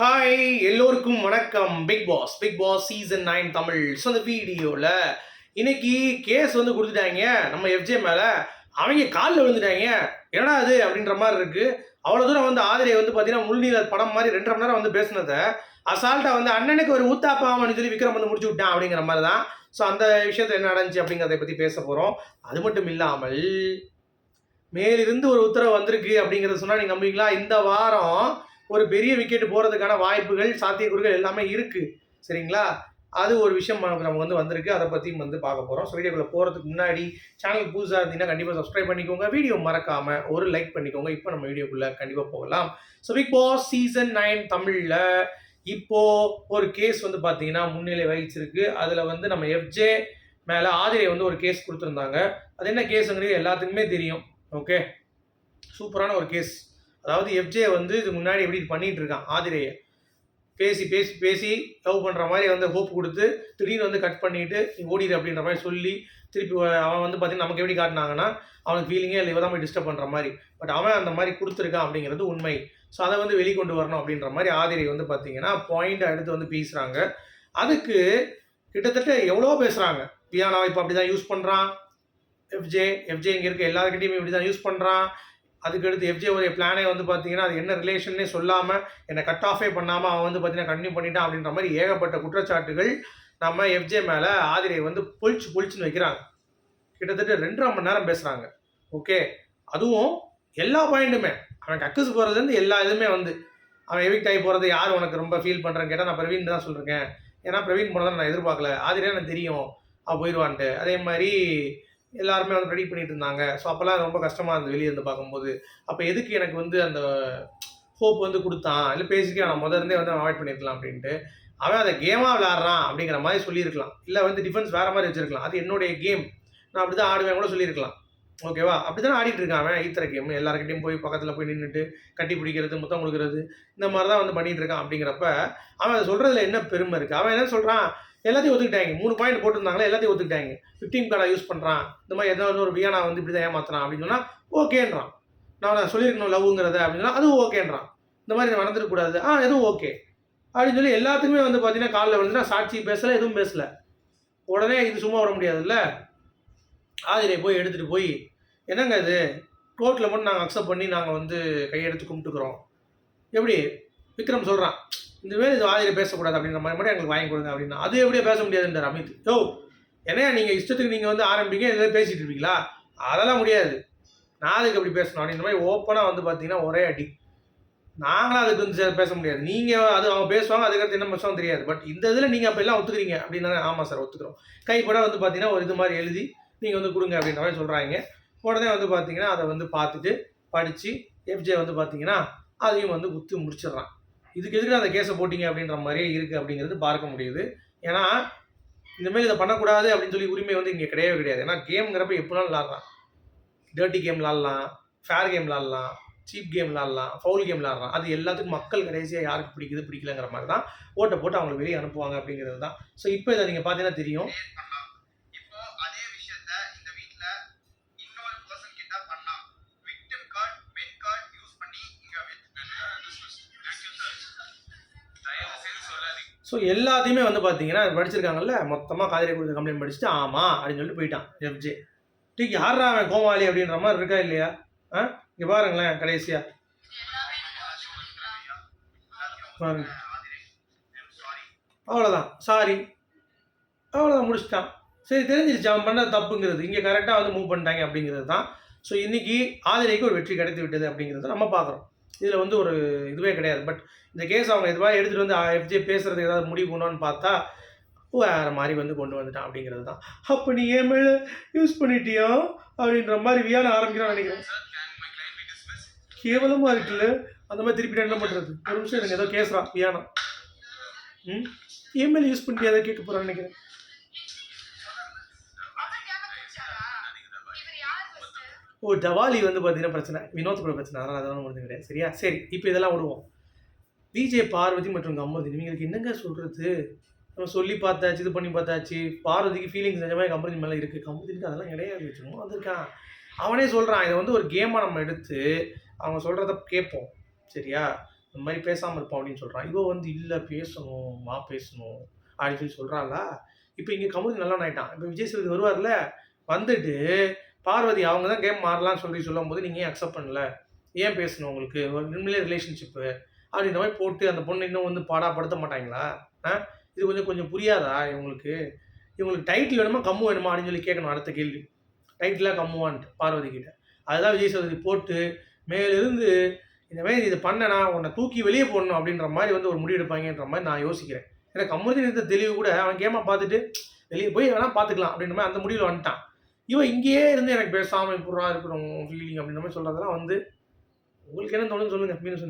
Hi எல்லோருக்கும் வணக்கம். Bigg Boss Bigg Boss season nine Tamil. So அந்த வீடியோவில் இன்னைக்கு கேஸ் வந்து கொடுத்துட்டாங்க. நம்ம எஃப்ஜே மேலே. அவங்க காலில் விழுந்துட்டாங்க. என்னடா அது அப்படின்ற மாதிரி இருக்கு. அவ்வளோ தூரம் வந்து ஆதிரை வந்து பார்த்தீங்கன்னா முள்நீர் படம் மாதிரி ரெண்டரை மணி நேரம் வந்து பேசினதை அசால்ட்டாக வந்து அண்ணனுக்கு ஒரு ஊத்தாப்பாமனு சொல்லி விக்ரம் வந்து முடிச்சு விட்டான் அப்படிங்கிற மாதிரி தான். ஸோ அந்த விஷயத்தில் என்ன நடந்துச்சு அப்படிங்கிறத பற்றி பேச போகிறோம் அது மட்டும் இல்லாமல் மேலிருந்து ஒரு உத்தரவு வந்திருக்கு அப்படிங்கிறத சொன்னால் நீங்கள் நம்புவீங்களா? இந்த வாரம் ஒரு பெரிய விக்கெட் போகிறதுக்கான வாய்ப்புகள் சாத்தியக்கூறுகள் எல்லாமே இருக்குது சரிங்களா? அது ஒரு விஷயம் நமக்கு நமக்கு வந்து வந்திருக்கு. அதை பற்றியும் வந்து பார்க்க போகிறோம் ஸோ வீடியோக்குள்ளே போகிறதுக்கு முன்னாடி சேனல் புதுசாக இருந்தீங்கன்னா கண்டிப்பாக சப்ஸ்கிரைப் பண்ணிக்கோங்க. வீடியோ மறக்காமல் ஒரு லைக் பண்ணிக்கோங்க. இப்போ நம்ம வீடியோக்குள்ளே கண்டிப்பாக போகலாம். So Bigg Boss season nine தமிழில் இப்போது ஒரு கேஸ் வந்து பார்த்தீங்கன்னா முன்னிலை வகிச்சிருக்கு. அதில் வந்து நம்ம எஃப்ஜே மேலே ஆதிரை வந்து ஒரு கேஸ் கொடுத்துருந்தாங்க. அது என்ன கேஸுங்கிறது எல்லாத்துக்குமே தெரியும். ஓகே சூப்பரான ஒரு கேஸ் அதாவது எஃப்ஜே வந்து இது முன்னாடி எப்படி பண்ணிட்டு இருக்கான் ஆதிரையை. பேசி பேசி பேசி லவ் பண்ணுற மாதிரி வந்து ஹோப் கொடுத்து திடீர்னு வந்து கட் பண்ணிட்டு நீ ஓடிடு அப்படின்ற மாதிரி சொல்லி திருப்பி அவன் வந்து பார்த்தீங்கன்னா நமக்கு எப்படி காட்டினாங்கன்னா அவனுக்கு ஃபீலிங்கே இல்லை தான் போய் டிஸ்டர்ப் பண்ணுற மாதிரி. பட் அவன் அந்த மாதிரி கொடுத்துருக்கான் அப்படிங்கிறது உண்மை. ஸோ அதை வந்து வெளிக்கொண்டு வரணும் அப்படின்ற மாதிரி ஆதிரை வந்து பார்த்தீங்கன்னா பாயிண்ட் எடுத்து வந்து பேசுகிறாங்க அதுக்கு கிட்டத்தட்ட எவ்வளோ பேசுகிறாங்க பியானாவை இப்போ அப்படி தான் யூஸ் பண்ணுறான் எஃப்ஜே எஃப்ஜே இங்கே இருக்க எல்லாருக்கிட்டையும் இப்படி தான் யூஸ் பண்ணுறான் அதுக்கடுத்து எஃப்ஜே உடைய பிளானே வந்து பார்த்தீங்கன்னா அது என்ன ரிலேஷன்னே சொல்லாமல் என்னை கட் ஆஃபே பண்ணாமல் அவன் வந்து பார்த்தீங்கன்னா கண்டினியூ பண்ணிட்டான் அப்படின்ற மாதிரி ஏகப்பட்ட குற்றச்சாட்டுகள் நம்ம எஃப்ஜே மேலே ஆதிரை வந்து பொழிச்சு பொழிச்சுன்னு வைக்கிறாங்க. கிட்டத்தட்ட ரெண்டரை மணி நேரம் பேசுகிறாங்க ஓகே அதுவும் எல்லா பாயிண்ட்டுமே அவன் டக்குஸ் போகிறதுலேருந்து எல்லா இதுவுமே வந்து அவன் எவிக்ட் ஆகி போகிறது யார் உனக்கு ரொம்ப ஃபீல் பண்ணுறேன்னு கேட்டால் நான் பிரவீன் தான் சொல்கிறேன் ஏன்னா பிரவீன் போனதான் நான் எதிர்பார்க்கல. ஆதிரே எனக்கு தெரியும். அவன் போயிடுவான்ட்டு. அதே மாதிரி எல்லாருமே வந்து ரெடி பண்ணிட்டு இருந்தாங்க ஸோ அப்போல்லாம் ரொம்ப கஷ்டமாக இருந்தது வெளியே இருந்து பார்க்கும்போது. அப்போ எதுக்கு எனக்கு வந்து அந்த ஹோப் வந்து கொடுத்தான்? இல்லை பேசிக்கே நான் முதல்ல இருந்தே வந்து அவாய்ட் பண்ணியிருக்கலாம் அப்படின்ட்டு. அவன் அதை கேமாக விளாட்றான் அப்படிங்கிற மாதிரி சொல்லியிருக்கலாம். இல்லை வந்து டிஃபென்ஸ் வேறு மாதிரி வச்சிருக்கலாம். அது என்னுடைய கேம் நான் அப்படி தான் ஆடுவேன் கூட சொல்லியிருக்கலாம். ஓகேவா அப்படி தானே ஆடிட்டு இருக்கான் அவன். ஈத்தர கேம் எல்லாருக்கிட்டையும் போய் பக்கத்தில் போய் நின்றுட்டு கட்டி பிடிக்கிறது முத்தம் கொடுக்கறது இந்த மாதிரி தான் வந்து பண்ணிகிட்டு இருக்கான் அப்படிங்கிறப்ப அவன் அதை சொல்கிறதுல என்ன பெருமை இருக்குது அவன் என்ன சொல்கிறான் எல்லாத்தையும் ஒத்துக்கிட்டாங்க. மூணு பாயிண்ட் போட்டிருந்தாங்களே எல்லாத்தையும் ஒத்துக்கிட்டாங்க. ஃபிஃப்டீன் கார்டை யூஸ் பண்ணுறான் இந்த மாதிரி ஏதாவது ஒரு வியானா வந்து இப்படி தான் ஏமாத்துறான் அப்படின்னு சொன்னால் ஓகேன்றான். நான் நான் சொல்லியிருக்கணும் லவ்ங்கிறத அப்படின்னு அதுவும் ஓகேன்றான். இந்த மாதிரி நடந்துடக்கூடாது ஆ எதுவும் ஓகே அப்படின்னு சொல்லி எல்லாத்துக்குமே வந்து பார்த்தீங்கன்னா காலில் வந்து சாட்சி பேசலை எதுவும் பேசல. உடனே இது சும்மா விட முடியாதுல்ல? ஆதிரை போய் எடுத்துகிட்டு போய் என்னங்க இது? கோர்ட்டில் மட்டும் நாங்கள் அக்செப்ட் பண்ணி நாங்கள் வந்து கையெடுத்து கும்பிட்டுக்கிறோம். எப்படி? விக்ரம் சொல்கிறான் இந்த மாதிரி இது வாயில் பேசக்கூடாது அப்படின்ற மாதிரி மட்டும் எங்களுக்கு வாங்கி கொடுங்க அப்படின்னா. அது எப்படியே பேச முடியாதுன்றார் அமித். யோ என்னையா நீங்கள் இஷ்டத்துக்கு நீங்கள் வந்து ஆரம்பிங்க எதாவது பேசிட்டு இருப்பீங்களா? அதெல்லாம் முடியாது. நான் அதுக்கு எப்படி பேசணும் அப்படின்ற மாதிரி ஓப்பனாக வந்து பார்த்தீங்கன்னா ஒரே அடி. நாங்களும் அதுக்கு வந்து பேச முடியாது. நீங்கள் அது அவங்க பேசுவாங்க அதுக்கடுத்து என்ன பேசுவாங்க தெரியாது. பட் இந்த இதில் நீங்கள் அப்போ எல்லாம் ஒத்துக்கிறீங்க அப்படின்னா ஆமாம் சார் ஒத்துக்கிறோம். கைப்பட வந்து பார்த்தீங்கன்னா ஒரு இது மாதிரி எழுதி நீங்கள் வந்து கொடுங்க அப்படின்ற மாதிரி சொல்கிறாங்க உடனே வந்து பார்த்தீங்கன்னா அதை வந்து பார்த்துட்டு படித்து எஃப்ஜே வந்து பார்த்தீங்கன்னா அதையும் வந்து குத்து முடிச்சிடுறான். இதுக்கு எதுக்கு அந்த கேஸை போட்டிங்க அப்படின்ற மாதிரியே இருக்குது அப்படிங்கிறது பார்க்க முடியுது. ஏன்னா இந்தமாரி இதை பண்ணக்கூடாது அப்படின்னு சொல்லி உரிமை வந்து இங்கே கிடையவே கிடையாது. ஏன்னா கேம்ங்கிறப்ப எப்படினாலும் விளாட்றான்? டர்ட்டி கேம் விளாட்லாம் ஃபேர் கேம் விளாட்லாம் சீப் கேம் விளாட்லாம் ஃபவுல் கேம் விளாட்றான். அது எல்லாத்துக்கும் மக்கள் கடைசியாக யாருக்கு பிடிக்குது பிடிக்கலங்கிற மாதிரி தான் ஓட்டை போட்டு அவங்களை வெளியே அனுப்புவாங்க அப்படிங்கிறது தான். ஸோ இப்போ இதை நீங்கள் பார்த்தீங்கன்னா தெரியும். ஸோ எல்லாத்தையுமே வந்து பார்த்தீங்கன்னா படிச்சிருக்காங்கல்ல? மொத்தமாக காதிரி கொடுத்த கம்ப்ளைண்ட் படிச்சுட்டு ஆமாம் அப்படின்னு சொல்லிட்டு போயிட்டான் எஃப்ஜே டீக் யாரா அவன் கோமாளி அப்படின்ற மாதிரி இருக்கா இல்லையா? ஆ? இங்கே பாருங்களேன் கடைசியாக பாருங்க. சாரி அவ்வளோதான் சாரி அவ்வளோதான் முடிச்சிட்டான். சரி தெரிஞ்சிருச்சு அவன் பண்ண தப்புங்கிறது. இங்கே கரெக்டாக வந்து மூவ் பண்ணிட்டாங்க அப்படிங்கிறது தான். ஸோ இன்னைக்கு ஆதிரைக்கு ஒரு வெற்றி கிடைத்து விட்டது அப்படிங்கிறத நம்ம பார்க்குறோம். இதில் வந்து ஒரு இதுவே கிடையாது. பட் இந்த கேஸ் அவங்க இதுவாக எடுத்துகிட்டு வந்து எஃப்ஜே பேசுகிறது ஏதாவது முடிவு பண்ணோன்னு பார்த்தா வேறு மாதிரி வந்து கொண்டு வந்துட்டான் அப்படிங்கிறது தான். அப்போ நீ ஏன் மேலே யூஸ் பண்ணிட்டியா? அப்படின்ற மாதிரி வியான ஆரம்பிக்கிறான் நினைக்கிறேன். கேவலமாக இருக்குல்ல. அந்த மாதிரி திருப்பி என்ன பண்ணுறது ஒரு நிமிஷம் எனக்கு ஏதோ கேசுறான் வியானம் ம்? இமெயில் யூஸ் பண்ணிட்டு ஏதோ கேட்க போகிறான்னு நினைக்கிறேன். ஓ டவாலி வந்து பார்த்தீங்கன்னா பிரச்சனை. வினோத் கூட பிரச்சனை. அதனால் அதெல்லாம் முடிஞ்சு கிடையாது. சரியா? சரி இப்போ இதெல்லாம் விடுவோம். விஜே பார்வதி மற்றும் கமருதீன் இவங்களுக்கு என்னங்க சொல்கிறது நம்ம சொல்லி பார்த்தாச்சு இது பண்ணி பார்த்தாச்சு. பார்வதிக்கு ஃபீலிங்ஸ் நிஜமாக கமருதீன் மேலே இருக்குது கமருதீனுக்கு அதெல்லாம் கிடையாது. வச்சுக்கணும் வந்திருக்கான். அவனே சொல்கிறான் இதை வந்து ஒரு கேமாக நம்ம எடுத்து அவங்க சொல்கிறத கேட்போம். சரியா? இந்த மாதிரி பேசாமல் இருப்போம் அப்படின்னு சொல்கிறான் இவ வந்து இல்லை பேசணும் மா பேசணும். அப்படின்னு சொல்லி சொல்கிறாளா இப்போ இங்கே கமுதி நல்லா ஆகிட்டான் இப்போ விஜய் சேதுபதி வருவார்ல வந்துட்டு பார்வதி அவங்க தான் கேம் மாறலாம்னு சொல்லி சொல்லும்போது நீங்கள் ஏன் அக்செப்ட் பண்ணல? ஏன் பேசணும் உங்களுக்கு? ஒரு உண்மையிலே ரிலேஷன்ஷிப்பு அப்படின்ற மாதிரி போட்டு அந்த பொண்ணு இன்னும் வந்து பாடாப்படுத்த மாட்டாங்களா? ஆ? இது கொஞ்சம் கொஞ்சம் புரியாதா இவங்களுக்கு? இவங்களுக்கு டைட்டில் வேணுமா கம்மு வேணுமா அப்படின்னு சொல்லி கேட்கணும் அடுத்த கேள்வி. டைட்டிலாக கம்முவான்ட்டு பார்வதி கிட்ட. அதுதான் விஜய் சேதுபதி போட்டு மேலிருந்து இந்த மாதிரி இது பண்ணனா உன்னை தூக்கி வெளியே போடணும் அப்படின்ற மாதிரி வந்து ஒரு முடிவு எடுப்பாங்கன்ற மாதிரி நான் யோசிக்கிறேன். எனக்கு கம்முதி நிறுத்த தெளிவு கூட அவன் கேமா பார்த்துட்டு வெளியே போய் வேணால் பார்த்துக்கலாம் அப்படின்ற மாதிரி அந்த முடிவில் வந்துட்டான். இவன் இங்கேயே இருந்து எனக்கு பேசாமல் இப்படா இருக்கணும் ஃபீலிங் அப்படின்ற மாதிரி சொல்கிறதெல்லாம் வந்து உங்களுக்கு என்ன தோணுன்னு சொல்லுங்கள் மீன் சொல்லி